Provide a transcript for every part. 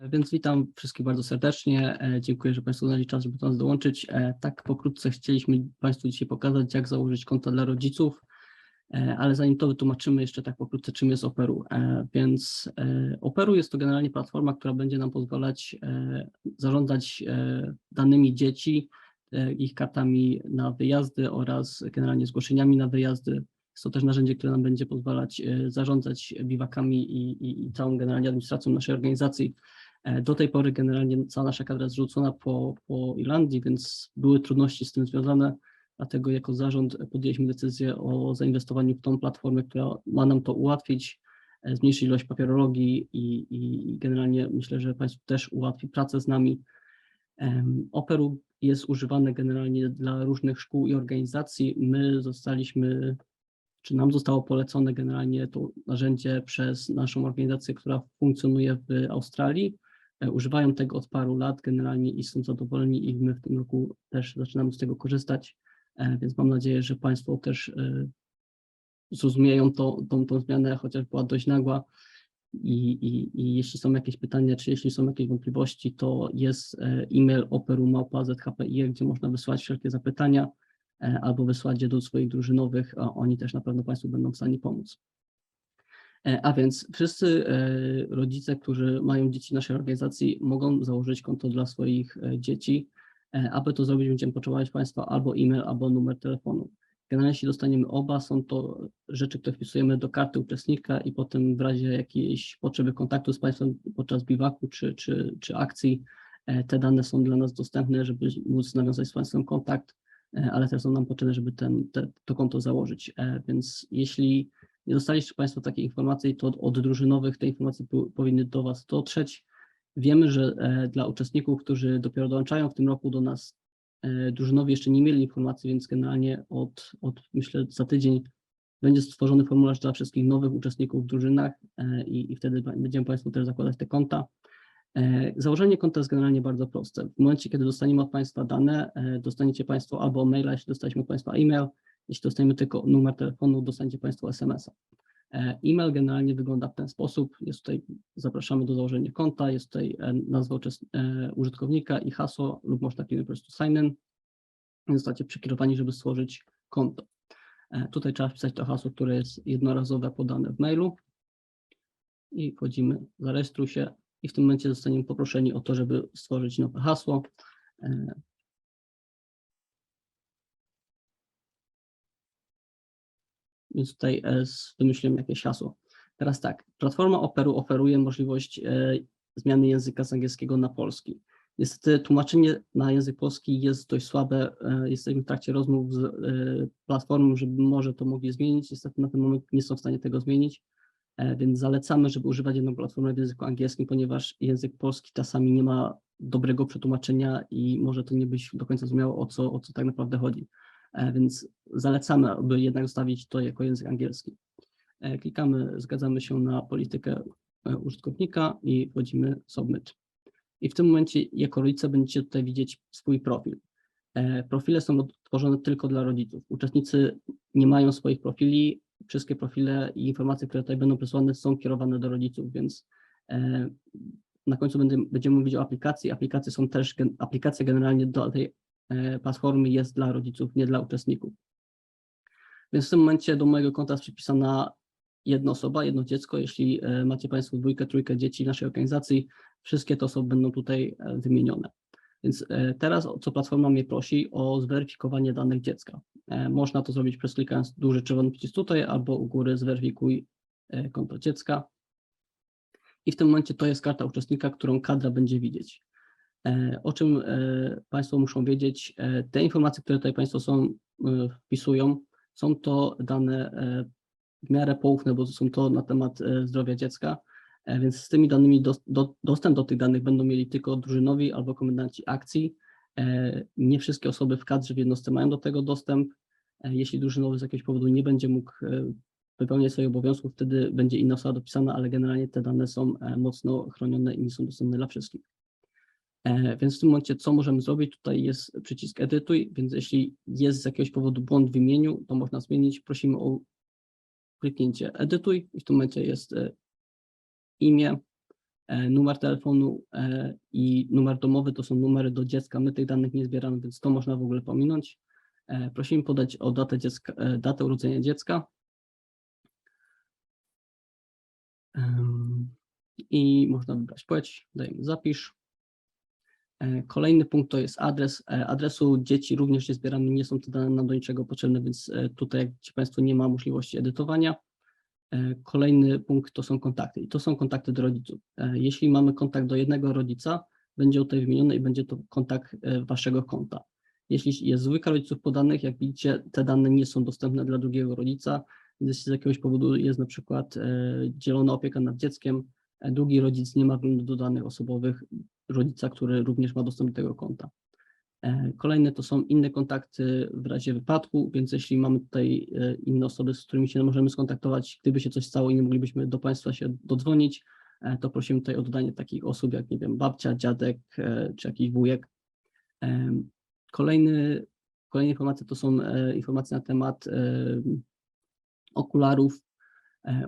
Więc witam wszystkich bardzo serdecznie. E, Dziękuję, że Państwo znaleźli czas, żeby do nas dołączyć. E, Tak pokrótce chcieliśmy Państwu dzisiaj pokazać, jak założyć konto dla rodziców, E, ale zanim to wytłumaczymy jeszcze tak pokrótce, czym jest Operu. Więc Operu jest to generalnie platforma, która będzie nam pozwalać zarządzać danymi dzieci, ich kartami na wyjazdy oraz generalnie zgłoszeniami na wyjazdy. Jest to też narzędzie, które nam będzie pozwalać zarządzać biwakami i, i, i całą generalnie administracją naszej organizacji. E, Do tej pory generalnie cała nasza kadra jest zrzucona po, po Irlandii, więc były trudności z tym związane. Dlatego jako zarząd podjęliśmy decyzję o zainwestowaniu w tą platformę, która ma nam to ułatwić, e, zmniejszyć ilość papierologii i, i generalnie myślę, że Państwu też ułatwi pracę z nami. Operu jest używane generalnie dla różnych szkół i organizacji. My zostaliśmy, czy nam zostało polecone generalnie to narzędzie przez naszą organizację, która funkcjonuje w Australii. E, Używają tego od paru lat generalnie i są zadowoleni i my w tym roku też zaczynamy z tego korzystać, E, więc mam nadzieję, że Państwo też e, zrozumieją to, tą, tą zmianę, chociaż była dość nagła. I, i, I jeśli są jakieś pytania, czy jeśli są jakieś wątpliwości, to jest e-mail operu.zhpi, gdzie można wysłać wszelkie zapytania albo wysłać je do swoich drużynowych, a oni też na pewno Państwu będą w stanie pomóc. E, A więc wszyscy e, rodzice, którzy mają dzieci naszej organizacji, mogą założyć konto dla swoich e, dzieci. Aby to zrobić, będziemy potrzebować Państwa albo e-mail, albo numer telefonu. Generalnie jeśli dostaniemy oba, są to rzeczy, które wpisujemy do karty uczestnika i potem w razie jakiejś potrzeby kontaktu z Państwem podczas biwaku czy, czy, czy akcji, te dane są dla nas dostępne, żeby móc nawiązać z Państwem kontakt, ale też są nam potrzebne, żeby ten, te, to konto założyć. Więc jeśli nie dostaliście Państwo takiej informacji, to od, drużynowych te informacje po- powinny do Was dotrzeć. Wiemy, że e, dla uczestników, którzy dopiero dołączają w tym roku do nas, e, drużynowi jeszcze nie mieli informacji, więc generalnie od, od myślę za tydzień będzie stworzony formularz dla wszystkich nowych uczestników w drużynach e, i, i wtedy będziemy Państwu też zakładać te konta. Założenie konta jest generalnie bardzo proste. W momencie, kiedy dostaniemy od Państwa dane, dostaniecie Państwo albo maila, jeśli dostaliśmy od Państwa e-mail, jeśli dostaniemy tylko numer telefonu, dostaniecie Państwo SMS-a. E, E-mail generalnie wygląda w ten sposób. Jest tutaj, zapraszamy do założenia konta, jest tutaj e, nazwa e, użytkownika i hasło, lub można kliknąć po prostu sign in. Zostacie przekierowani, żeby stworzyć konto. Tutaj trzeba wpisać to hasło, które jest jednorazowe podane w mailu. I wchodzimy, zarejestruj się i w tym momencie zostaniemy poproszeni o to, żeby stworzyć nowe hasło. Więc tutaj e, wymyśliłem jakieś hasło. Teraz tak, platforma Operu oferuje możliwość e, zmiany języka z angielskiego na polski. Niestety tłumaczenie na język polski jest dość słabe. e, Jesteśmy w trakcie rozmów z platformą, żeby może to mogli zmienić. Niestety na ten moment nie są w stanie tego zmienić, więc zalecamy, żeby używać jedną platformę w języku angielskim, ponieważ język polski czasami nie ma dobrego przetłumaczenia i może to nie być do końca zrozumiało, o co, o co tak naprawdę chodzi. E, Więc zalecamy, aby jednak zostawić to jako język angielski. E, Klikamy, zgadzamy się na politykę e, użytkownika i wchodzimy submit. I w tym momencie jako rodzice będziecie tutaj widzieć swój profil. Profile są tworzone tylko dla rodziców. Uczestnicy nie mają swoich profili. Wszystkie profile i informacje, które tutaj będą przesłane są kierowane do rodziców, więc na końcu będziemy mówić o aplikacji. Aplikacje są też, aplikacja generalnie do tej platformy jest dla rodziców, nie dla uczestników. Więc w tym momencie do mojego konta jest przypisana jedna osoba, jedno dziecko. Jeśli e, macie Państwo dwójkę, trójkę dzieci naszej organizacji, wszystkie te osoby będą tutaj e, wymienione. Więc e, teraz co platforma mnie prosi o zweryfikowanie danych dziecka. E, Można to zrobić przez klikając duży czerwony przycisk tutaj albo u góry zweryfikuj e, konto dziecka. I w tym momencie to jest karta uczestnika, którą kadra będzie widzieć. E, O czym e, Państwo muszą wiedzieć? E, Te informacje, które tutaj Państwo są, wpisują, są to dane w miarę poufne, bo są to na temat zdrowia dziecka, więc z tymi danymi dos- do, dostęp do tych danych będą mieli tylko drużynowi albo komendanci akcji. Nie wszystkie osoby w kadrze w jednostce mają do tego dostęp. Jeśli drużynowy z jakiegoś powodu nie będzie mógł wypełniać swoich obowiązków, wtedy będzie inna osoba dopisana, ale generalnie te dane są mocno chronione i nie są dostępne dla wszystkich. E, Więc w tym momencie co możemy zrobić? Tutaj jest przycisk edytuj, więc jeśli jest z jakiegoś powodu błąd w imieniu, to można zmienić. Prosimy o kliknięcie edytuj i w tym momencie jest e, imię, E, Numer telefonu i numer domowy to są numery do dziecka. My tych danych nie zbieramy, więc to można w ogóle pominąć. Prosimy podać o datę, dziecka, datę urodzenia dziecka. I można wybrać płeć, dajemy zapisz. E, Kolejny punkt to jest adres. E, Adresu dzieci również nie zbieramy, nie są te dane nam do niczego potrzebne, więc e, tutaj, jak widzicie Państwo, nie ma możliwości edytowania. Kolejny punkt to są kontakty i to są kontakty do rodziców. Jeśli mamy kontakt do jednego rodzica, będzie tutaj wymieniony i będzie to kontakt waszego konta. Jeśli jest dwójka rodziców podanych, jak widzicie, te dane nie są dostępne dla drugiego rodzica, jeśli z jakiegoś powodu jest na przykład dzielona opieka nad dzieckiem, drugi rodzic nie ma wglądu do danych osobowych rodzica, który również ma dostęp do tego konta. E, Kolejne to są inne kontakty w razie wypadku, więc jeśli mamy tutaj e, inne osoby, z którymi się możemy skontaktować, gdyby się coś stało i nie moglibyśmy do Państwa się dodzwonić, e, to prosimy tutaj o dodanie takich osób jak, nie wiem, babcia, dziadek czy jakiś wujek. Kolejny, kolejne informacje to są informacje na temat okularów,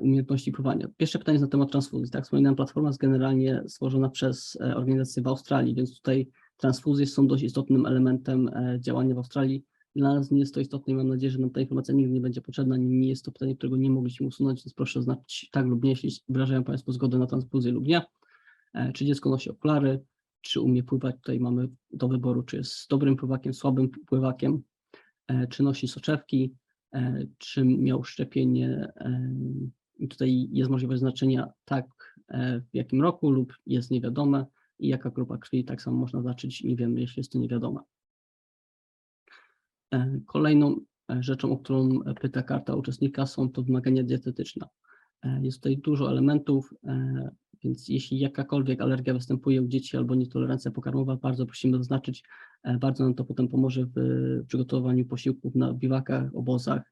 umiejętności pływania. Pierwsze pytanie jest na temat transfuzji. Tak, wspominałem, platforma jest generalnie stworzona przez e, organizację w Australii, więc tutaj transfuzje są dość istotnym elementem e, działania w Australii. Dla nas nie jest to istotne i mam nadzieję, że nam ta informacja nigdy nie będzie potrzebna. Nie jest to pytanie, którego nie mogliśmy usunąć, więc proszę oznaczyć tak lub nie, jeśli wyrażają Państwo zgodę na transfuzję lub nie. E, Czy dziecko nosi okulary, czy umie pływać. Tutaj mamy do wyboru, czy jest dobrym pływakiem, słabym pływakiem, e, czy nosi soczewki, e, czy miał szczepienie. e, tutaj jest możliwość znaczenia tak, e, w jakim roku lub jest niewiadome i jaka grupa krwi, tak samo można zacząć, nie wiemy, jeśli jest to niewiadome. E, Kolejną e, rzeczą, o którą e, pyta karta uczestnika, są to wymagania dietetyczne. E, Jest tutaj dużo elementów, e, więc jeśli jakakolwiek alergia występuje u dzieci albo nietolerancja pokarmowa, bardzo prosimy zaznaczyć. E, Bardzo nam to potem pomoże w przygotowaniu posiłków na biwakach, obozach.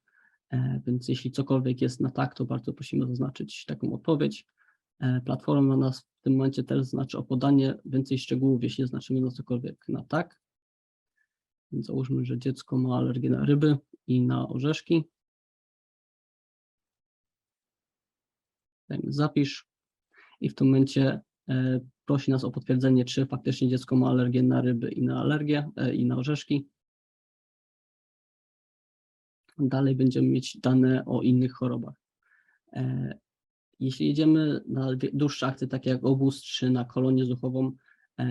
E, Więc jeśli cokolwiek jest na tak, to bardzo prosimy zaznaczyć taką odpowiedź. E, Platforma nas w tym momencie też znaczy o podanie więcej szczegółów, jeśli znaczymy na cokolwiek na tak. Więc załóżmy, że dziecko ma alergię na ryby i na orzeszki. Dajmy zapisz i w tym momencie e, prosi nas o potwierdzenie, czy faktycznie dziecko ma alergię na ryby i na alergię e, i na orzeszki. Dalej będziemy mieć dane o innych chorobach. E, Jeśli jedziemy na dłuższe akcje, takie jak obóz czy na kolonię zuchową,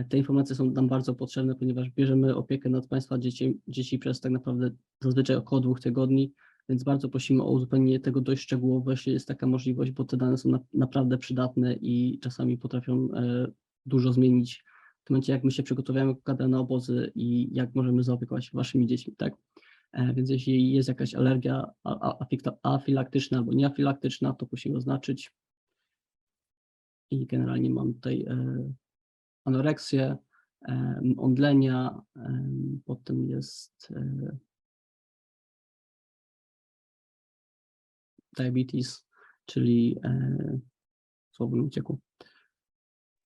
te informacje są nam bardzo potrzebne, ponieważ bierzemy opiekę nad Państwa dzieci, dzieci przez tak naprawdę zazwyczaj około dwóch tygodni, więc bardzo prosimy o uzupełnienie tego dość szczegółowo, jeśli jest taka możliwość, bo te dane są na, naprawdę przydatne i czasami potrafią e, dużo zmienić w momencie, jak my się przygotowujemy kadrę na obozy i jak możemy zaopiekować się Waszymi dziećmi, tak? E, Więc jeśli jest jakaś alergia afilaktyczna albo nieafilaktyczna, to musimy oznaczyć. I generalnie mam tutaj e, anoreksję, omdlenia, potem jest diabetes, czyli e, słowo mi uciekło.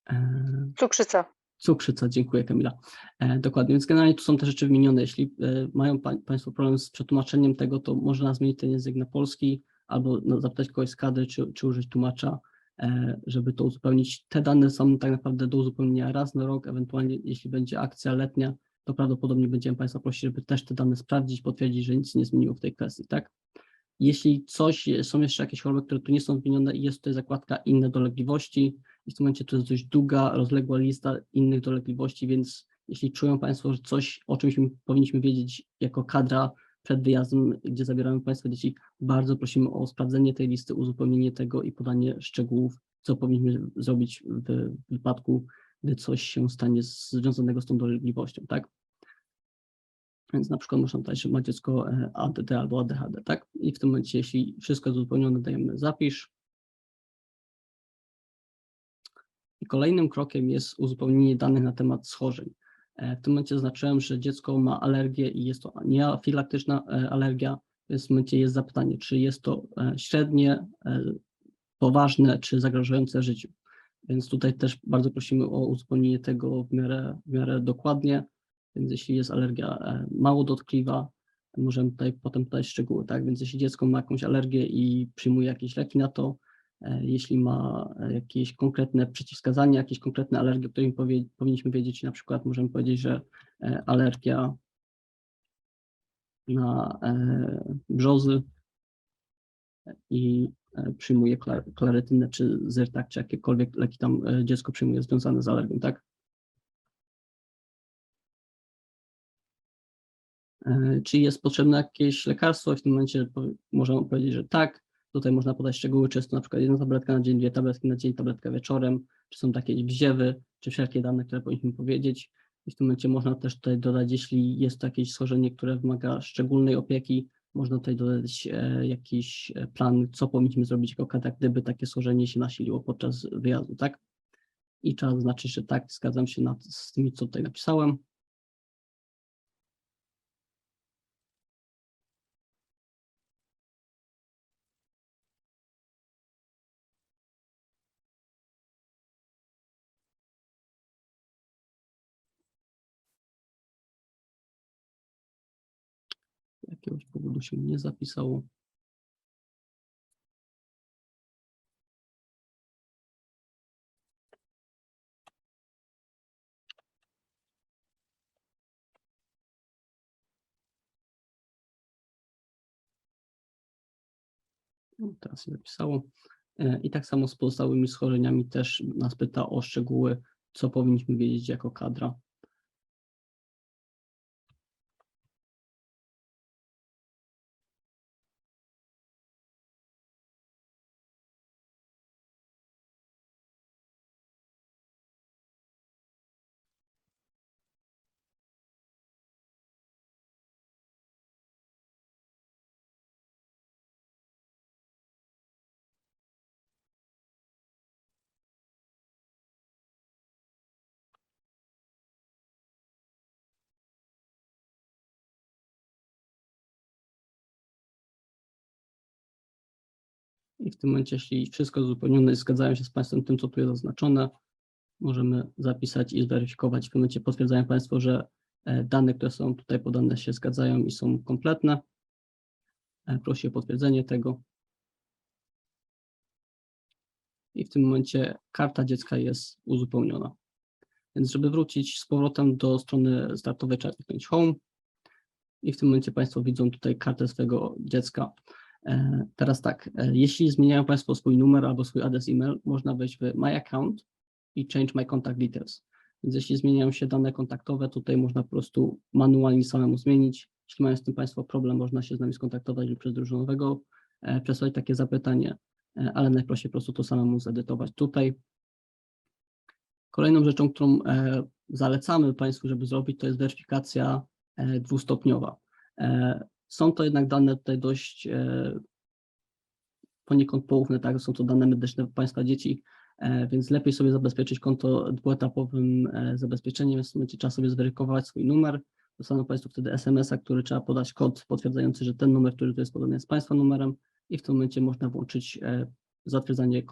E, Cukrzyca. Cukrzyca, dziękuję Kamila. E, dokładnie, więc generalnie tu są te rzeczy wymienione. Jeśli e, mają pa, Państwo problem z przetłumaczeniem tego, to można zmienić ten język na polski albo no, zapytać kogoś z kadry, czy, czy użyć tłumacza, e, żeby to uzupełnić. Te dane są tak naprawdę do uzupełnienia raz na rok, ewentualnie jeśli będzie akcja letnia, to prawdopodobnie będziemy Państwa prosić, żeby też te dane sprawdzić, potwierdzić, że nic nie zmieniło w tej kwestii, tak? Jeśli coś, są jeszcze jakieś choroby, które tu nie są wymienione i jest tutaj zakładka inne dolegliwości, i w tym momencie to jest dość długa, rozległa lista innych dolegliwości, więc jeśli czują Państwo, że coś, o czymś my powinniśmy wiedzieć jako kadra przed wyjazdem, gdzie zabieramy Państwa dzieci, bardzo prosimy o sprawdzenie tej listy, uzupełnienie tego i podanie szczegółów, co powinniśmy zrobić w wypadku, gdy coś się stanie związanego z tą dolegliwością, tak? Więc na przykład można dać, że ma dziecko e, ADD albo ADHD, tak? I w tym momencie, jeśli wszystko jest uzupełnione, dajemy zapisz. I kolejnym krokiem jest uzupełnienie danych na temat schorzeń. E, W tym momencie zaznaczyłem, że dziecko ma alergię i jest to nieafilaktyczna e, alergia, więc w tym momencie jest zapytanie, czy jest to średnie, poważne, czy zagrażające życiu. Więc tutaj też bardzo prosimy o uzupełnienie tego w miarę, w miarę dokładnie, więc jeśli jest alergia e, mało dotkliwa, możemy tutaj potem podać szczegóły, tak? Więc jeśli dziecko ma jakąś alergię i przyjmuje jakieś leki na to, e, jeśli ma e, jakieś konkretne przeciwwskazania, jakieś konkretne alergie, o których powie, powinniśmy wiedzieć, na przykład możemy powiedzieć, że alergia na brzozy i przyjmuje klar- klaretynę czy zyrtak, czy jakiekolwiek leki tam dziecko przyjmuje związane z alergią, tak? Czy jest potrzebne jakieś lekarstwo? W tym momencie możemy powiedzieć, że tak. Tutaj można podać szczegóły, czy jest to na przykład jedna tabletka na dzień, dwie tabletki na dzień, tabletka wieczorem, czy są takie wziewy, czy wszelkie dane, które powinniśmy powiedzieć. I w tym momencie można też tutaj dodać, jeśli jest to jakieś schorzenie, które wymaga szczególnej opieki, można tutaj dodać e, jakiś e, plan, co powinniśmy zrobić jako kata, gdyby takie schorzenie się nasiliło podczas wyjazdu, tak? I trzeba zaznaczyć, że tak, zgadzam się nad, z tymi, co tutaj napisałem. Jakiegoś powodu się nie zapisało. No, Teraz się zapisało. E, I tak samo z pozostałymi schorzeniami też nas pyta o szczegóły, co powinniśmy wiedzieć jako kadra. I w tym momencie, jeśli wszystko uzupełnione i zgadzają się z Państwem tym, co tu jest zaznaczone, możemy zapisać i zweryfikować. W tym momencie potwierdzają Państwo, że e, dane, które są tutaj podane się zgadzają i są kompletne. E, Prosi o potwierdzenie tego. I w tym momencie karta dziecka jest uzupełniona. Więc żeby wrócić z powrotem do strony startowej, trzeba kliknąć Home. I w tym momencie Państwo widzą tutaj kartę swojego dziecka. E, Teraz tak, e, jeśli zmieniają Państwo swój numer albo swój adres e-mail, można wejść w My Account i Change My Contact Details. Więc jeśli zmieniają się dane kontaktowe, tutaj można po prostu manualnie samemu zmienić. Jeśli mają z tym Państwo problem, można się z nami skontaktować lub przez drużynowego e, przesłać takie zapytanie, ale najprościej po prostu to samemu zedytować tutaj. Kolejną rzeczą, którą zalecamy Państwu, żeby zrobić, to jest weryfikacja dwustopniowa. Są to jednak dane tutaj dość e, poniekąd poufne, tak? Są to dane medyczne Państwa dzieci, e, więc lepiej sobie zabezpieczyć konto dwuetapowym e, zabezpieczeniem, więc w momencie trzeba sobie zweryfikować swój numer. Dostaną Państwo wtedy SMS-a, który trzeba podać kod potwierdzający, że ten numer, który tu jest podany jest Państwa numerem i w tym momencie można włączyć zatwierdzanie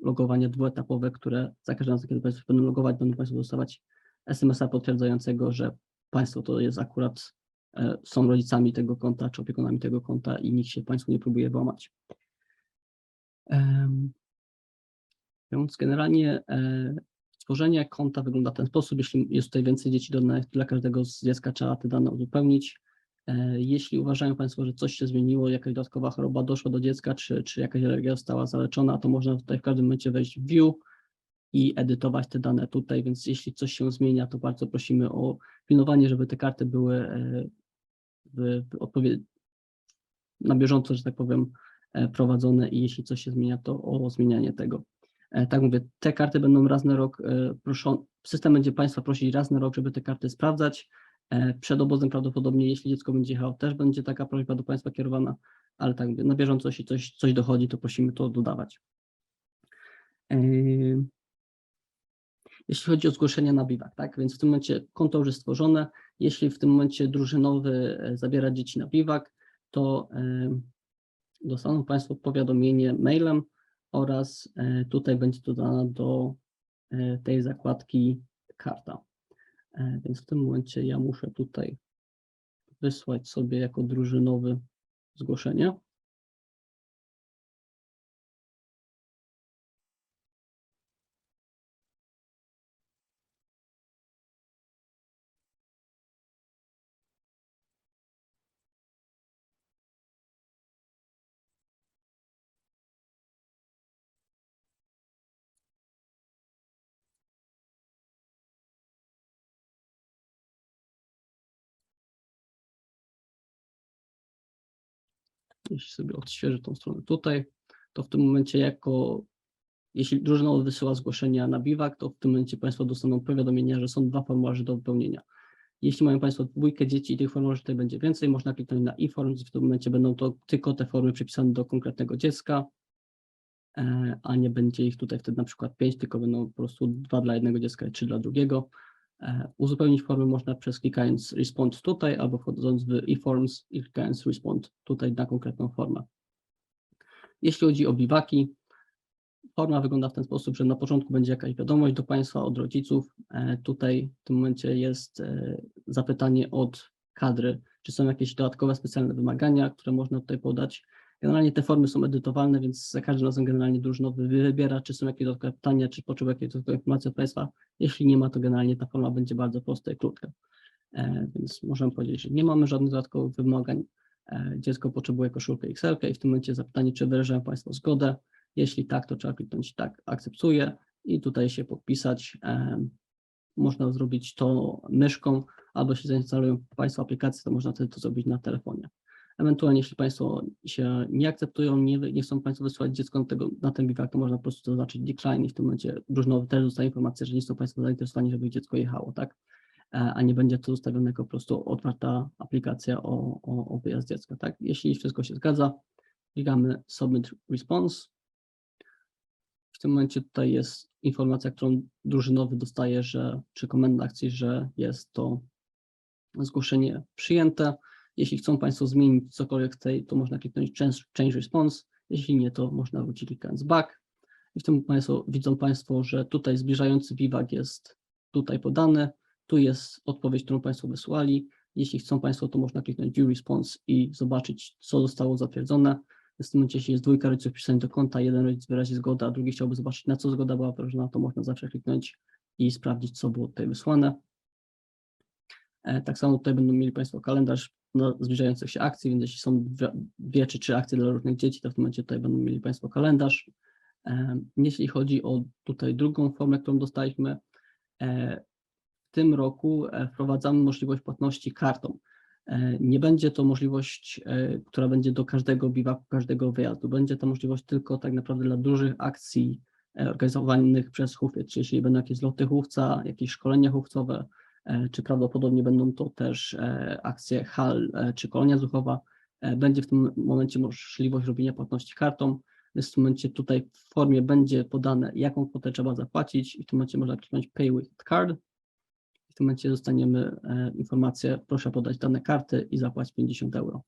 logowania dwuetapowe, które za każdym razem, kiedy Państwo będą logować, będą Państwo dostawać SMS-a potwierdzającego, że Państwo to jest akurat, są rodzicami tego konta, czy opiekunami tego konta i nikt się Państwu nie próbuje włamać. Więc generalnie e, stworzenie konta wygląda w ten sposób. Jeśli jest tutaj więcej dzieci dodanych, dla każdego z dziecka trzeba te dane uzupełnić. E, Jeśli uważają Państwo, że coś się zmieniło, jakaś dodatkowa choroba doszła do dziecka, czy, czy jakaś alergia została zaleczona, to można tutaj w każdym momencie wejść w View i edytować te dane tutaj, więc jeśli coś się zmienia, to bardzo prosimy o pilnowanie, żeby te karty były e, w, w odpowie- na bieżąco, że tak powiem, e, prowadzone i jeśli coś się zmienia, to o zmienianie tego. E, Tak mówię, te karty będą raz na rok e, proszą, system będzie Państwa prosić raz na rok, żeby te karty sprawdzać. Przed obozem prawdopodobnie, jeśli dziecko będzie jechało, też będzie taka prośba do Państwa kierowana, ale tak mówię, na bieżąco, jeśli coś, coś dochodzi, to prosimy to dodawać. Jeśli chodzi o zgłoszenie na biwak, tak, więc w tym momencie konto już jest stworzone. Jeśli w tym momencie drużynowy e, zabiera dzieci na biwak, to e, dostaną Państwo powiadomienie mailem oraz e, tutaj będzie dodana do tej zakładki karta. Więc w tym momencie ja muszę tutaj wysłać sobie jako drużynowy zgłoszenie. Jeśli sobie odświeżę tą stronę tutaj, to w tym momencie jako, jeśli drużyna wysyła zgłoszenia na biwak, to w tym momencie Państwo dostaną powiadomienia, że są dwa formularze do wypełnienia. Jeśli mają Państwo dwójkę dzieci i tych formularzy tutaj będzie więcej, można kliknąć na e-forms i w tym momencie będą to tylko te formy przypisane do konkretnego dziecka, e, a nie będzie ich tutaj wtedy na przykład pięć, tylko będą po prostu dwa dla jednego dziecka i trzy dla drugiego. E, Uzupełnić formy można przez klikając respond tutaj albo wchodząc w e-forms i klikając respond tutaj na konkretną formę. Jeśli chodzi o biwaki, forma wygląda w ten sposób, że na początku będzie jakaś wiadomość do Państwa od rodziców. E, Tutaj w tym momencie jest e, zapytanie od kadry, czy są jakieś dodatkowe specjalne wymagania, które można tutaj podać. Generalnie te formy są edytowalne, więc za każdym razem generalnie drużynowy wybiera, czy są jakieś dodatkowe pytania, czy potrzebuje jakieś dodatkowe informacje od Państwa. Jeśli nie ma, to generalnie ta forma będzie bardzo prosta i krótka. E, Więc możemy powiedzieć, że nie mamy żadnych dodatkowych wymagań. E, Dziecko potrzebuje koszulkę XL i w tym momencie zapytanie, czy wyrażają Państwo zgodę. Jeśli tak, to trzeba kliknąć tak, akceptuję i tutaj się podpisać. Em, Można zrobić to myszką, albo jeśli zainstalują Państwo aplikację, to można wtedy to zrobić na telefonie. Ewentualnie, jeśli Państwo się nie akceptują, nie, nie chcą Państwo wysłać dziecko na, tego, na ten biwak, to można po prostu zaznaczyć decline i w tym momencie drużynowy też dostaje informację, że nie są Państwo zainteresowani, żeby dziecko jechało, tak? E, A nie będzie to ustawione jako po prostu otwarta aplikacja o, o, o wyjazd dziecka, tak? Jeśli wszystko się zgadza, klikamy submit response. W tym momencie tutaj jest informacja, którą drużynowy dostaje, że czy komenda akcji, że jest to zgłoszenie przyjęte. Jeśli chcą Państwo zmienić cokolwiek w tej, to można kliknąć change, response. Jeśli nie, to można wrócić klikając back. I w tym państwo, widzą Państwo, że tutaj zbliżający biwak jest tutaj podany. Tu jest odpowiedź, którą Państwo wysłali. Jeśli chcą Państwo, to można kliknąć view response i zobaczyć, co zostało zatwierdzone. W tym momencie, jeśli jest dwójka rodziców wpisanych do konta, jeden rodzic wyrazi zgodę, a drugi chciałby zobaczyć, na co zgoda była wyrażona, to można zawsze kliknąć i sprawdzić, co było tutaj wysłane. E, Tak samo tutaj będą mieli Państwo kalendarz no, zbliżających się akcji, więc jeśli są dwie, czy trzy akcje dla różnych dzieci, to w tym momencie tutaj będą mieli Państwo kalendarz. Jeśli chodzi o tutaj drugą formę, którą dostaliśmy, e, w tym roku e, wprowadzamy możliwość płatności kartą. E, Nie będzie to możliwość, która będzie do każdego biwaku, każdego wyjazdu. Będzie to możliwość tylko tak naprawdę dla dużych akcji organizowanych przez HUFie, czyli jeśli będą jakieś zloty chówca, jakieś szkolenia chówcowe, czy prawdopodobnie będą to też e, akcje HAL e, czy kolonia zuchowa, e, będzie w tym momencie możliwość robienia płatności kartą. W tym momencie tutaj w formie będzie podane, jaką kwotę trzeba zapłacić i w tym momencie można kliknąć Pay with Card. W tym momencie dostaniemy e, informację, proszę podać dane karty i zapłać 50 euro.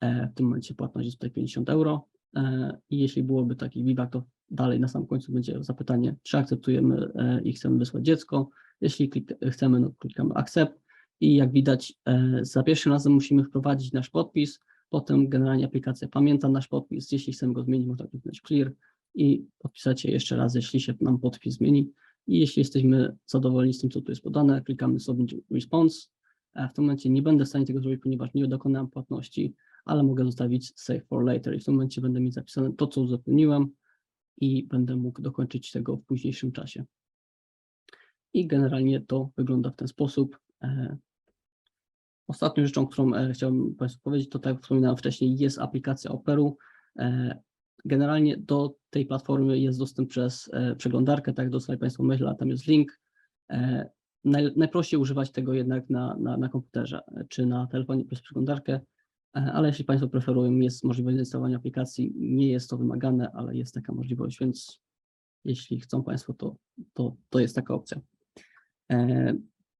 E, w tym momencie płatność jest tutaj 50 euro e, i jeśli byłoby taki biwak, to dalej na sam końcu będzie zapytanie, czy akceptujemy e, i chcemy wysłać dziecko. Jeśli chcemy, no, klikamy accept i jak widać e, za pierwszym razem musimy wprowadzić nasz podpis, potem generalnie aplikacja pamięta nasz podpis, jeśli chcemy go zmienić, można kliknąć clear i podpisać się jeszcze raz, jeśli się nam podpis zmieni. I jeśli jesteśmy zadowoleni z tym, co tu jest podane, klikamy Submit Response. E, W tym momencie nie będę w stanie tego zrobić, ponieważ nie dokonałem płatności, ale mogę zostawić Save for Later i w tym momencie będę mieć zapisane to, co uzupełniłem i będę mógł dokończyć tego w późniejszym czasie. I generalnie to wygląda w ten sposób. E, Ostatnią rzeczą, którą e, chciałbym Państwu powiedzieć, to tak jak wspominałem wcześniej, jest aplikacja Operu. E, Generalnie do tej platformy jest dostęp przez przeglądarkę, tak dostali Państwo myśl, a tam jest link. Naj, najprościej używać tego jednak na, na, na komputerze czy na telefonie przez przeglądarkę, ale jeśli Państwo preferują, jest możliwość zainstalowania aplikacji, nie jest to wymagane, ale jest taka możliwość, więc jeśli chcą Państwo, to, to, to jest taka opcja. E,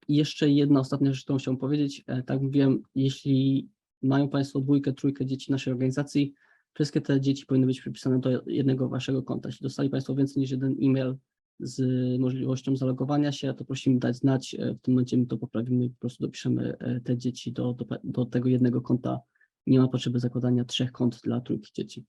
Jeszcze jedna ostatnia rzecz, którą chciałbym powiedzieć. E, Tak mówiłem, jeśli mają Państwo dwójkę, trójkę dzieci naszej organizacji, wszystkie te dzieci powinny być przypisane do jednego Waszego konta. Jeśli dostali Państwo więcej niż jeden e-mail z możliwością zalogowania się, to prosimy dać znać. E, W tym momencie my to poprawimy i po prostu dopiszemy te dzieci do, do, do tego jednego konta. Nie ma potrzeby zakładania trzech kont dla trójki dzieci.